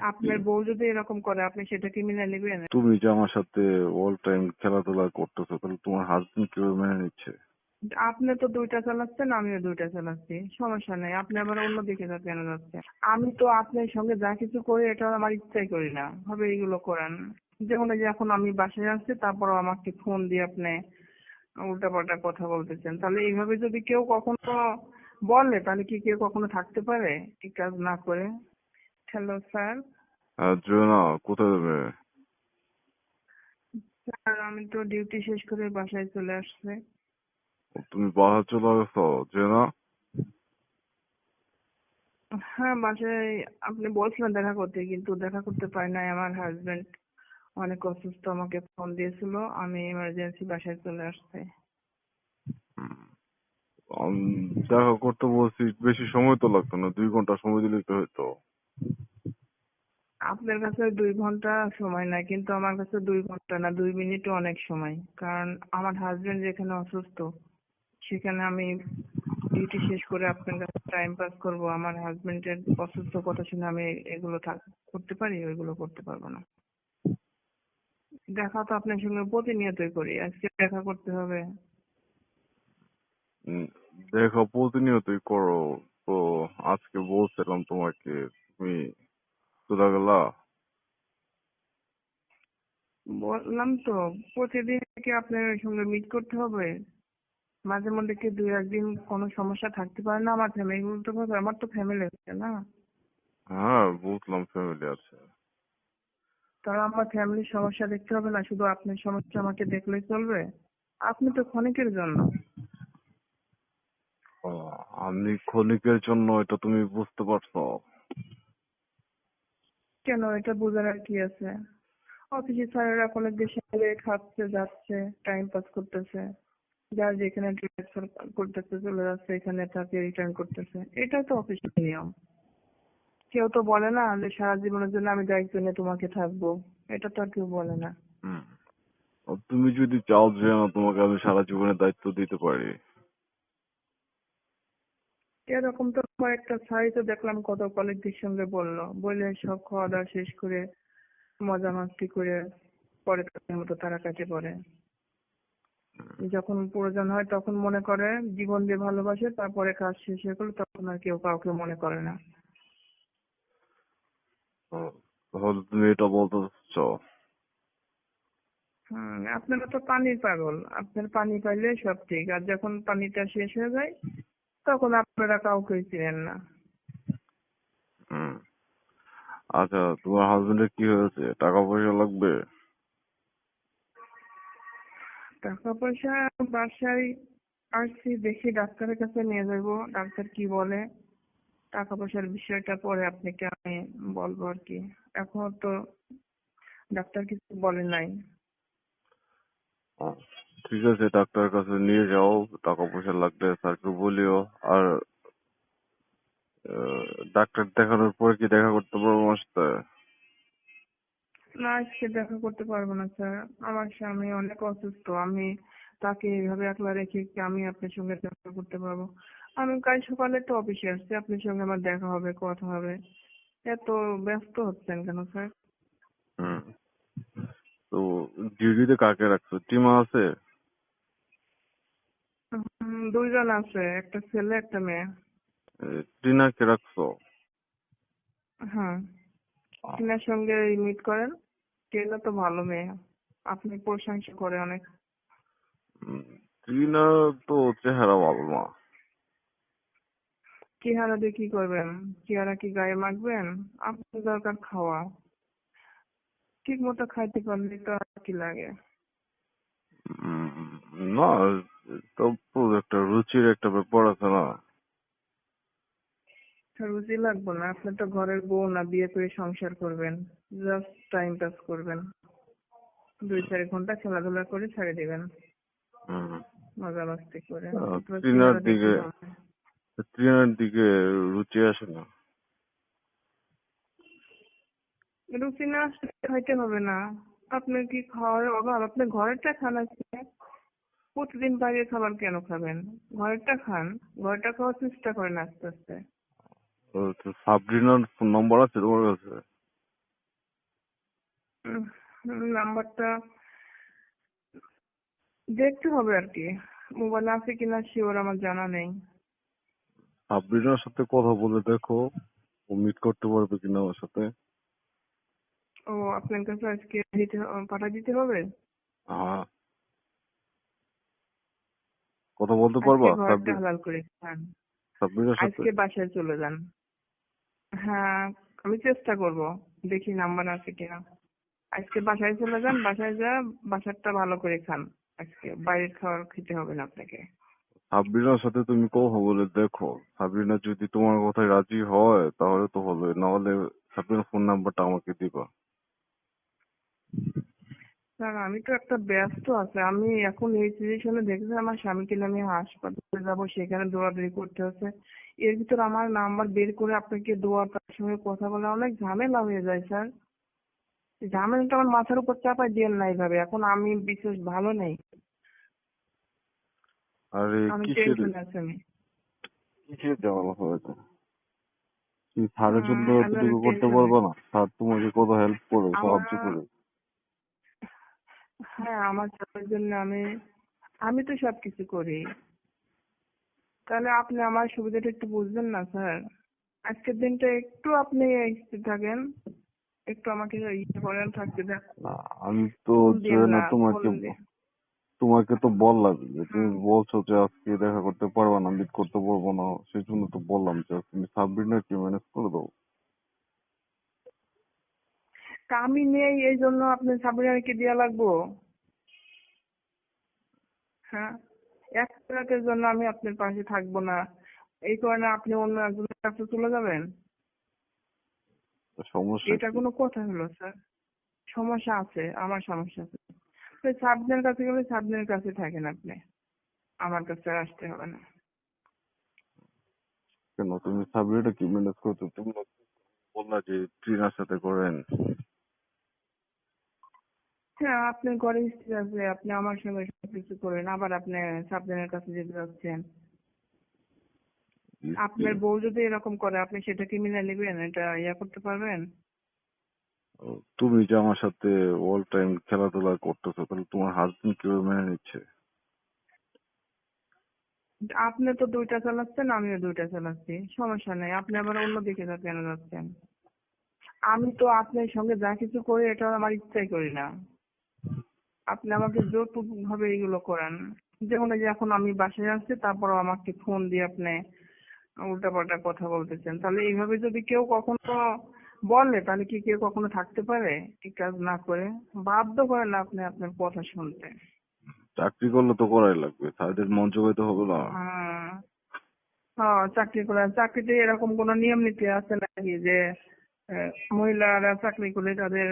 আপনার বউ যদি এরকম করে আপনি সেটা কি মেনে নেবেন? তুমি যে আমার সাথে অল টাইম খেলাধুলা করতেছো তাহলে তোমার হাজবেন্ড কীভাবে মেনে নিচ্ছে? আপনি তো দুইটা চালাচ্ছেন আমিও দুইটা চালাচ্ছি। সমস্যা নাই আপনি আবার অন্যদিকে যা- কেন যাচ্ছেন? আমি তো আপনার সঙ্গে যা কিছু করি এটা আমার ইচ্ছাই করি না। হবে এগুলো করেন। যেমন যে এখন আমি বাসায় আসছি তারপরও আমাকে ফোন দিয়ে আপনি উল্টাপাল্টা কথা বলতেছেন। তাহলে এইভাবে যদি কেউ কখনো বলে তাহলে কি কেউ কখনো থাকতে পারে? এই কাজ না করে? হ্যালো স্যার জোনা কোথায় যাবে স্যার আমি তো ডিউটি শেষ করে বাসায় চলে আসছি। তুমি বাসা চলে গেছো জোনা? হ্যাঁ বাসায় আপনি বলছিলেন দেখা করতে কিন্তু দেখা করতে পারি নাই। আমার হাজবেন্ড অনেক অসুস্থ আমাকে ফোন দিয়েছিল। আমি ইমার্জেন্সি বাসায় চলে আসছি। দেখা করতে বলছি বেশি সময় তো লাগতো না দুই ঘণ্টা সময় দিলেই তো হইতো। আপনার কাছে দুই ঘণ্টা সময় নাই, কিন্তু আমার কাছে দুই ঘণ্টা না, দুই মিনিটও অনেক সময়। কারণ আমার হাজবেন্ড যেখানে অসুস্থ, সেখানে আমি ডিউটি শেষ করে আপনার কাছে টাইম পাস করব। আমার হাজবেন্ডের অসুস্থ কথা শুনে আমি এগুলো করতে পারি, ওইগুলো করতে পারব না। দেখা তো আপনার সঙ্গে প্রতিনিয়তই করি, আজকে দেখা করতে হবে। দেখা প্রতিনিয়তই করো। তো আজকে বলছিলাম তোমাকে গেলা বললাম তো প্রতিদিন কি আপনার সঙ্গে মিট করতে হবে? মাঝে মধ্যে কি দুই একদিন কোনো সমস্যা থাকতে পারে না আমার ফ্যামিলি তো কথা আমার তো ফ্যামিলি আছে না। হ্যাঁ বুঝলাম ফ্যামিলি আছে। তাহলে আমার ফ্যামিলির সমস্যা দেখতে হবে না শুধু আপনার সমস্যা আমাকে দেখলেই চলবে? আপনি তো ক্ষণিকের জন্য। আমি ক্ষণিকের জন্য এটা তুমি বুঝতে পারছ। কেন? এটা বোঝার আর কি আছে? অফিসে স্যারেরা কলেজ দেশে খাচ্ছে, যাচ্ছে টাইম পাস করতেছে। যার যেখানে ট্রান্সফার করতেছে, চলে যাচ্ছে, এখানে তাকে রিটার্ন করতেছে। এটাই তো অফিসের নিয়ম। কেউ তো বলে না যে সারা জীবনের জন্য আমি দায়িত্ব নিয়ে তোমাকে থাকব। এটা তো আর কেউ বলে না। তুমি যদি চাও যে তোমাকে আমি সারা জীবনের দায়িত্ব দিতে পারি এরকম তো কয়েকটা তো দেখলাম কত কলেজদের সঙ্গে বলল। বলে সব খাওয়া দাওয়া শেষ করে মজা মাস্তি করে পরে তাদের মতো তারা কাটে পড়ে যখন প্রয়োজন হয় তখন মনে করে জীবন দিয়ে ভালোবাসে তারপরে কাজ শেষ হয়ে গেলে তখন আর কেউ কাউকে মনে করে না। তাহলে তুমি এটা বলতে আপনারা তো পানির পাগল। আপনার পানি পাইলে সব ঠিক। আর যখন পানিটা শেষ হয়ে যায় তখন আপনারা কাউকে চিনেন না। হুম। আচ্ছা তোমার হাজবেন্ডের কি হয়েছে? টাকা পয়সা লাগবে? টাকা পয়সা বাসায় আসছি দেখি ডাক্তারের কাছে নিয়ে যাব। ডাক্তার কি বলে? টাকা পয়সার বিষয়টা পরে আপনাকে আমি বলব আর কি। এখন তো ডাক্তার কিছু বলে নাই। ও, ঠিক আছে ডাক্তারের কাছে নিয়ে যাও টাকা পয়সা লাগলে স্যারকে বলিও। আর ডাক্তার দেখানোর পরে কি দেখা করতে পারব আমার সাথে? না আজকে দেখা করতে পারব না স্যার। আমার স্বামী অনেক অসুস্থ আমি তাকে এইভাবে একলা রেখে কি আমি আপনার সঙ্গে দেখা করতে পারব? আমি কাল সকালে তো অফিসে আসছি আপনার সঙ্গে আমার দেখা হবে কথা হবে। এত ব্যস্ত হচ্ছেন কেন স্যার? হুম। তো ডিউটিতে কাকে রাখছো? টিমা আছে? দুইজন আছে একটা ছেলে একটা মেয়ে। টিনাকে রাখছো হ্যাঁ। টিনার সঙ্গে মিট করেন। টিনা তো ভালো মেয়ে। আপনি প্রশংসা করে অনেক। টিনা তো চেহারা ভালো না। চেহারা দিয়ে কি করবেন? চেহারা কি গায়ে মাখবেন? আপনার দরকার খাওয়া। ঠিক মতো খাইতে পারলে তো আর কি লাগে? না তো তো একটা রুচির একটা ব্যাপার আছে না। রুচি লাগবে না আপনি তো ঘরের বউ না বিয়ে করে সংসার করবেন জাস্ট টাইম পাস করবেন। দুই চার ঘণ্টা খেলাধুলা করে ছেড়ে দিবেন। মজা মাস্তি করে। কি দিকে? দিকে রুচি আসে না। রুচি না আসলে খাইতে হবে না। আপনার কি খাওয়ার অভাব? আপনি ঘরেরটা খান আজকে। প্রতিদিন বাইরের খাবার কেন খাবেন? ঘরেরটা খান ঘরেরটা খাওয়ার চেষ্টা করেন আস্তে আস্তে। সাবরিনার ফোন নাম্বার আছে তোমার কাছে? নাম্বারটা দেখতে হবে আর কি। মোবাইলে আছে কিনা শিওর আমার জানা নেই। সাবরিনার সাথে কথা বলে দেখো ও মিট করতে পারবে কিনা আমার সাথে। ও আপনার কাছে আজকে দিতে পাঠিয়ে দিতে হবে? হ্যাঁ। কথা বলতে পারবা? ঘরটা হালাল করে খান। আজকে বাসায় চলে যান। হ্যাঁ আমি চেষ্টা করব। দেখি নাম্বার আছে কিনা। আজকে বাসায় চলে যান বাসায় যা বাসারটা ভালো করে খান। আজকে বাইরের খাবার খেতে হবে না আপনাকে। সাবরিনার সাথে তুমি কথা বলে দেখো। সাবরিনা যদি তোমার কথায় রাজি হয় তাহলে তো হলো নাহলে সাবরিনার ফোন নাম্বারটা আমাকে দিবা। স্যার আমি তো একটা ব্যস্ত আছে। আমি এখন এই সিচুয়েশনে দেখেছি আমার স্বামীকে নিয়ে আমি হাসপাতালে যাব সেখানে দৌড়াদৌড়ি করতে হচ্ছে। এর ভিতর আমার নাম্বার বের করে আপনাকে দোয়ার তার সঙ্গে কথা বলা অনেক ঝামেলা হয়ে যায় স্যার। ঝামেলাটা আমার মাথার উপর চাপাই দিয়েন না এইভাবে। এখন আমি বিশেষ ভালো নেই। আরে আমি টেনশনে আছি আমি। কিসের ঝামেলা হয়েছে? তুমি স্যারের জন্য এতটুকু করতে পারবে না? স্যার তোমাকে কত হেল্প করে সাহায্য আমার- করে হ্যাঁ আমার চাপের জন্য আমি আমি তো সবকিছু করি। তাহলে আপনি আমার সুবিধাটা একটু বুঝবেন না স্যার? আজকের দিনটা একটু আপনি থাকেন। একটু আমাকে ইয়ে করেন থাকতে আমি তো না তোমাকে তোমাকে তো বললাম যে তুমি বলছো যে আজকে দেখা করতে পারবা না মিট করতে পারব না সেই জন্য তো বললাম যে তুমি সাবরিনাকে ম্যানেজ করে দাও? তা আমি নেই এই জন্য আপনি সাবরিনাকে দেওয়া লাগবো। হ্যাঁ এক রাতের জন্য আমি আপনার পাশে থাকব না। এই কারণে আপনি অন্য একজনের কাছে চলে যাবেন? সমস্যা এটা কোনো কথা হলো স্যার? সমস্যা আছে আমার সমস্যা আছে। তো সাবনের কাছে গেলে সাবনের কাছে থাকেন আপনি। আমার কাছে আসতে হবে না। কেন তুমি সাবরিনাটা কি ম্যানেজ করছ? তুমি বললা যে ট্রিনার সাথে করেন। হ্যাঁ আপনি ঘরে স্ত্রী আছে। আপনি আমার সঙ্গে সবকিছু করেন। আবার আপনি সাবধানের কাছে যেতে যাচ্ছেন। আপনার বউ যদি এরকম করে আপনি সেটা কি মেনে নেবেন? এটা ইয়া করতে পারবেন? তুমি যে আমার সাথে অল টাইম খেলাধুলা করতেছো তাহলে তোমার হাজবেন্ড কীভাবে মেনে নিচ্ছে? আপনি তো দুইটা চালাচ্ছেন আমিও দুইটা চালাচ্ছি। সমস্যা নেই। আপনি আবার অন্য দিকে কেন যাচ্ছেন? আমি তো আপনার সঙ্গে যা কিছু করি এটা আমার ইচ্ছাই করি না। আপনি আমাকে জোরপূর্বক ভাবে এগুলো করেন। যেমন এই যে এখন আমি বাসায় আসছি তারপরও আমাকে ফোন দিয়ে আপনি উল্টাপাল্টা কথা বলতেছেন। তাহলে এইভাবে যদি কেউ কখনো বলে তাহলে কি কেউ কখনো থাকতে পারে? এই কাজ না করে? বাধ্য করেন না আপনি আপনার কথা শুনতে। চাকরি করলে তো করাই লাগবে তাদের মন জোগাইতে হবে না। হ্যাঁ। হ্যাঁ, চাকরি করা চাকরিতে এরকম কোনো নিয়ম নীতি আছে নাকি যে মহিলারা চাকরি করলে তাদের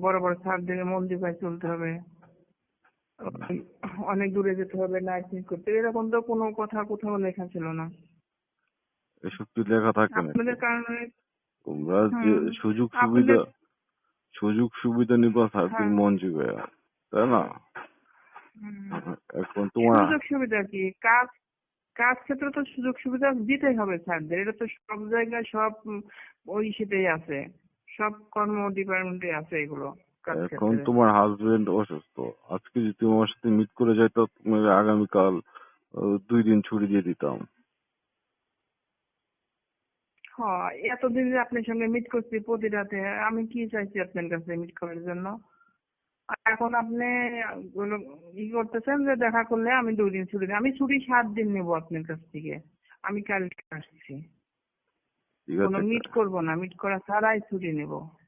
বড় বড় স্যারদের মন দিয়ে চলতে হবে? অনেক দূরে যেতে হবে নার্সিং করতে। এরকম তো কোনো কথা কোথাও লেখা ছিল না। এসব কি লেখা থাকে না আপনাদের কারণে তোমরা যে সুযোগ সুবিধা সুযোগ সুবিধা নিবা হ্যাঁ। মন জোগায় তাই না? এখন তোমার সুযোগ সুবিধা কি? কাজ কাজ ক্ষেত্রে তো সুযোগ সুবিধা দিতেই হবে স্যারদের। এটা তো সব জায়গায় সব ওই সেটাই আছে। সব কর্ম ডিপার্টমেন্টে আছে এগুলো। এখন তোমার হাজবেন্ড অসুস্থ। আজকে যদি তুমি আমার সাথে মিট করে যাইতো তোমাকে আগামীকাল দুই দিন ছুটি দিয়ে দিতাম। হ্যাঁ এতদিন যে আপনার সঙ্গে মিট করছি প্রতি রাতে আমি কি চাইছি আপনার কাছে মিট করার জন্য? এখন আপনি ই করতেছেন যে দেখা করলে আমি দুই দিন ছুটি। আমি ছুটি সাত দিন নেব আপনার কাছ থেকে। আমি কালকে আসছি। কোনো মিট করব না। মিট করা ছাড়াই ছুটি নেব।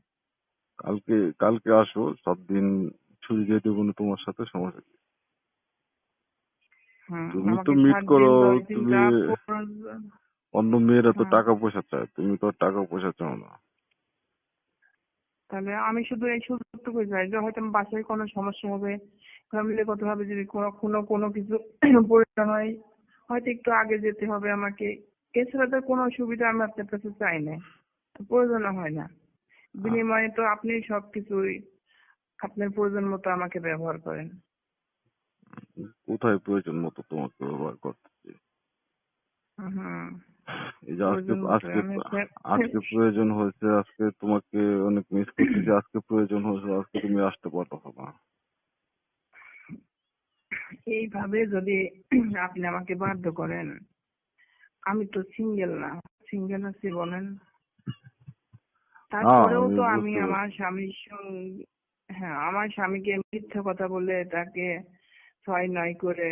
কালকে কালকে আসো সব দিন ছুটি দিয়ে দেবো না তোমার সাথে সমস্যা কি? তুমি তো meet করো, তুমি- অন্য মেয়েরা তো টাকা পয়সা চায় তুমি তো টাকা পয়সা চাও না। তাহলে আমি শুধু এই সুযোগটুকু চাই যে হয়তো বাসায় কোনো সমস্যা হবে ফ্যামিলিগত ভাবে যদি কোনো কোনো কোনো কিছু প্রয়োজন হয় হয়তো একটু আগে যেতে হবে আমাকে। এছাড়া তো কোনো সুবিধা আমি আপনার কাছে চাই না প্রয়োজন হয় না। বিনিময়ে তো আপনি সবকিছুই আপনার প্রয়োজন মতো আমাকে ব্যবহার করেন। কোথায় প্রয়োজন মতো তোমাকে ব্যবহার করতেছি? এই যে আজকে প্রয়োজন আজকে আজকে প্রয়োজন হয়েছে আজকে তোমাকে অনেক মিস করতেছি আজকে প্রয়োজন হয়েছে আজকে তুমি আসতে পারতো না। এইভাবে যদি আপনি আমাকে বাধ্য করেন আমি তো সিঙ্গেল না। সিঙ্গেল আছি বলেন। তারপরেও তো আমি আমার স্বামীর সঙ্গে হ্যাঁ আমার স্বামীকে মিথ্যা কথা বলে তাকে ছয় নয় করে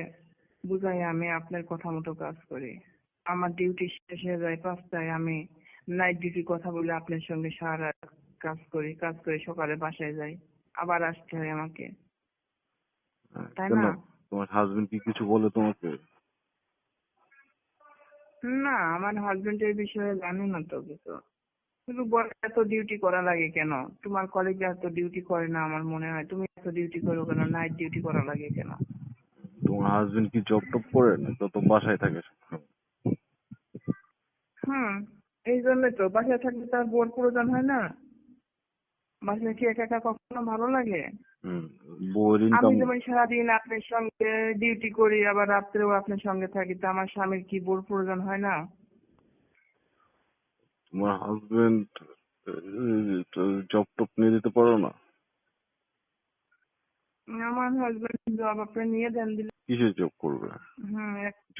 বুঝাই আমি আপনার কথা মতো কাজ করি। আমার ডিউটি শেষ হয়ে যায় পাঁচটায় আমি নাইট ডিউটি কথা বলে আপনার সঙ্গে সারা কাজ করি কাজ করে সকালে বাসায় যাই আবার আসতে হয় আমাকে। হ্যাঁ, তাই না? তোমার হাজবেন্ড কি কিছু বলে তোমাকে? না আমার হাজবেন্ডের বিষয়ে জানি না তো কিছু। শুধু বলে এত ডিউটি করা লাগে কেন? তোমার কলেজে এত ডিউটি করে না আমার মনে হয়। তুমি এত ডিউটি করো কেন? নাইট ডিউটি করা লাগে কেন? তোমার হাজবেন্ড কি জব টপ করে? না তো বাসায় থাকে? হুম এই জন্যই তো। বাসায় থাকলে তার বোর প্রয়োজন হয় না। বাসায় কি একা একা কখনো ভালো লাগে? হুম আমি যেমন সারাদিন আপনার সঙ্গে ডিউটি করি আবার রাত্রেও আপনার সঙ্গে থাকি তো আমার স্বামীর কি বোর প্রয়োজন হয় না? তোমার হাজবেন্ড জব টপ নিয়ে দিতে পারো না? আমার হাজবেন্ড জব আপনি নিয়ে দেন দিলে। কিসের জব করবে?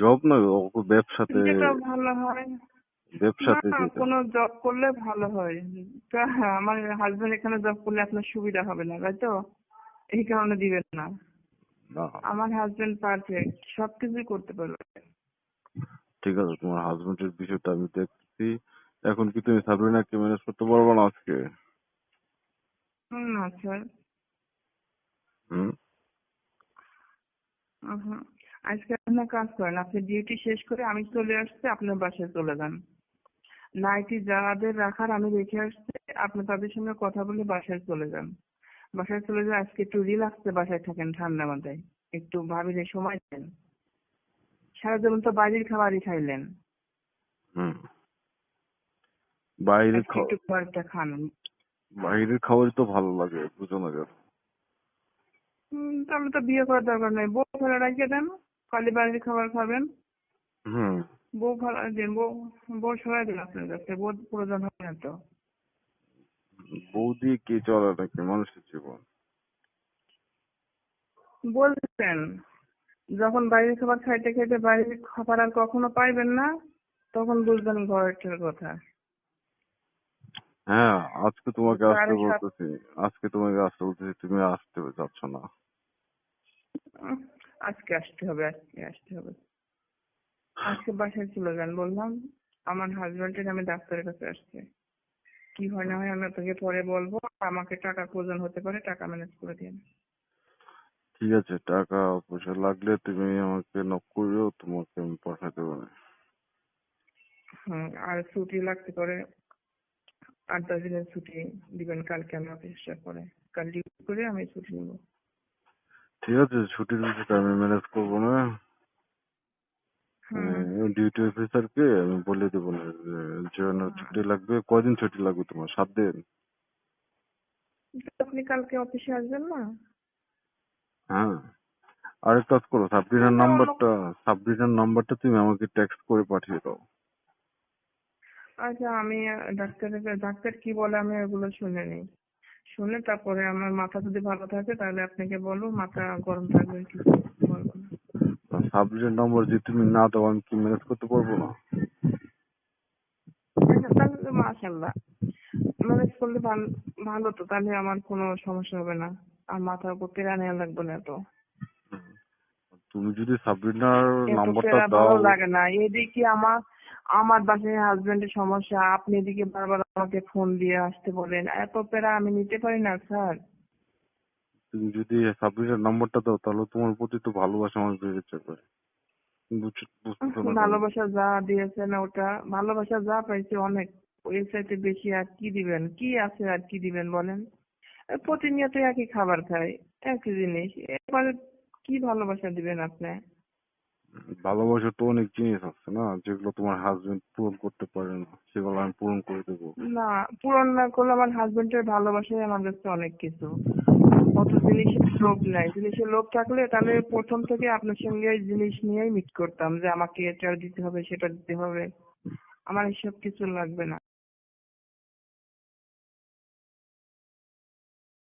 জব না ব্যবসাতে যেটা ভালো হয়। ব্যবসাতে কোনো জব করলে ভালো হয়। তা আমার হাজবেন্ড এখানে জব করলে আপনার সুবিধা হবে না তাই তো? এই কারণে দিবেন না। না। আমার হাজবেন্ড পারফেক্ট সবকিছুই করতে পারবে। ঠিক আছে তোমার হাজবেন্ডের বিষয়টা আমি দেখছি। এখন কি তুমি সাবরিনাকে ম্যানেজ করতে পারবে না আজকে? হুম, না স্যার হুম আজকে আপনার কাজ করেন আপনি ডিউটি শেষ করে আমি চলে আসছি আপনার বাসায় চলে যান। নাইটি যাদের রাখার আমি রেখে আসছি আপনি তাদের সঙ্গে কথা বলে বাসায় চলে যান। বাসায় চলে যান আজকে একটু রিল্যাক্সে বাসায় থাকেন ঠান্ডা মাথায় একটু ভাবিলে সময় দেন। সারা জীবন তো বাইরের খাবারই খাইলেন। হুম। বাইরে আজকে খাও একটু খাবারটা খান বাইরের খাবারই তো ভালো লাগে বুঝো না কেন? তাহলে তো বিয়ে করার দরকার নেই। বউ ফেলে রেখে দেন খালি বাইরের খাবার খাবেন? হুম। বউ ভালো দিন বউ বউ সরাই দিন আপনার কাছে বউ প্রয়োজন হবে না তো। বউ দিয়ে কে চলে নাকি মানুষের জীবন? বলছেন যখন বাইরের খাবার খাইতে খাইতে বাইরের খাবার আর কখনো পাইবেন না তখন বুঝবেন ঘরের কথা। হ্যাঁ আজকে তোমাকে আসতে বলতেছি। আজকে তোমাকে আসতে বলতেছি তুমি আসতে যাচ্ছ না। আজকে আসতে হবে আজকে আসতে হবে। আজকে বাসায় চলে যান বললাম আমার হাজবেন্ডের আমি ডাক্তারের কাছে আসছি। কি হয় না হয় আমি আপনাকে পরে বলব আমাকে টাকা প্রয়োজন হতে পারে টাকা ম্যানেজ করে দিন। ঠিক আছে টাকা পয়সা লাগলে তুমি আমাকে নক করিও তোমাকে আমি পাঠাতে পারি। হুম আর ছুটি লাগতে পারে। আট দশ দিনের ছুটি দিবেন কালকে আমি অফিসটা করে কাল ডিউটি করে আমি ছুটি নেব। ঠিক আছে ছুটির বিষয়টা আমি ম্যানেজ করব না। ডিউটি অফিসারকে আমি বলে দেবো না যে জন্য ছুটি লাগবে কদিন ছুটি লাগবে তোমার? সাত দিন? আপনি কালকে অফিসে আসবেন না? হ্যাঁ। আরেক কাজ করো সাবরিনার নাম্বারটা সাবরিনার নাম্বারটা তুমি আমাকে টেক্সট করে পাঠিয়ে দাও। আচ্ছা আমি ডাক্তারের ডাক্তার কি বলে আমি ওগুলো শুনে নিই। শুনে তারপরে আমার মাথা যদি ভালো থাকে তাহলে আপনাকে বলব মাথা গরম থাকবে কিছু বলব না। সাবরিনার নাম্বার যদি তুমি না দাও আমি কি ম্যানেজ করতে পারব না? আচ্ছা তাহলে তো মাশাল্লাহ ম্যানেজ করলে ভালো ভালো তো তাহলে আমার কোনো সমস্যা হবে না। আর মাথার উপর পেরা নেওয়া লাগবে না তো তুমি যদি এত নাম্বারটা দাও। লাগে না। এদিকে আমার আমার বাসায় হাজবেন্ডের সমস্যা আপনি এদিকে বারবার আমাকে ফোন দিয়ে আসতে বলেন। এত প্যারা আমি নিতে পারি না স্যার তুমি যদি সাবরিনার নাম্বারটা দাও তাহলে তোমার প্রতি তো ভালোবাসা আমার বেড়ে যাবে? ভালোবাসা যা দিয়েছেন ওটা ভালোবাসা যা পাইছে অনেক। এর চাইতে বেশি আর কি দিবেন? কি আছে আর কি দিবেন বলেন? প্রতিনিয়ত একই খাবার খাই একই জিনিস। এবারে কি ভালোবাসা দিবেন আপনি? ভালোবাসা তো অনেক জিনিস আছে না, যেগুলো তোমার হাজবেন্ড পূরণ করতে পারে না, সেগুলো আমি পূরণ করে দেবো। না, পূরণ না করলে আমার হাজবেন্ডের ভালোবাসাই আমার কাছে অনেক কিছু। অত জিনিসের লোভ নাই। জিনিসের লোভ থাকলে তাহলে প্রথম থেকে আপনার সঙ্গে ওই জিনিস নিয়েই মিট করতাম যে আমাকে এটা দিতে হবে, সেটা দিতে হবে। আমার এসব কিছু লাগবে না।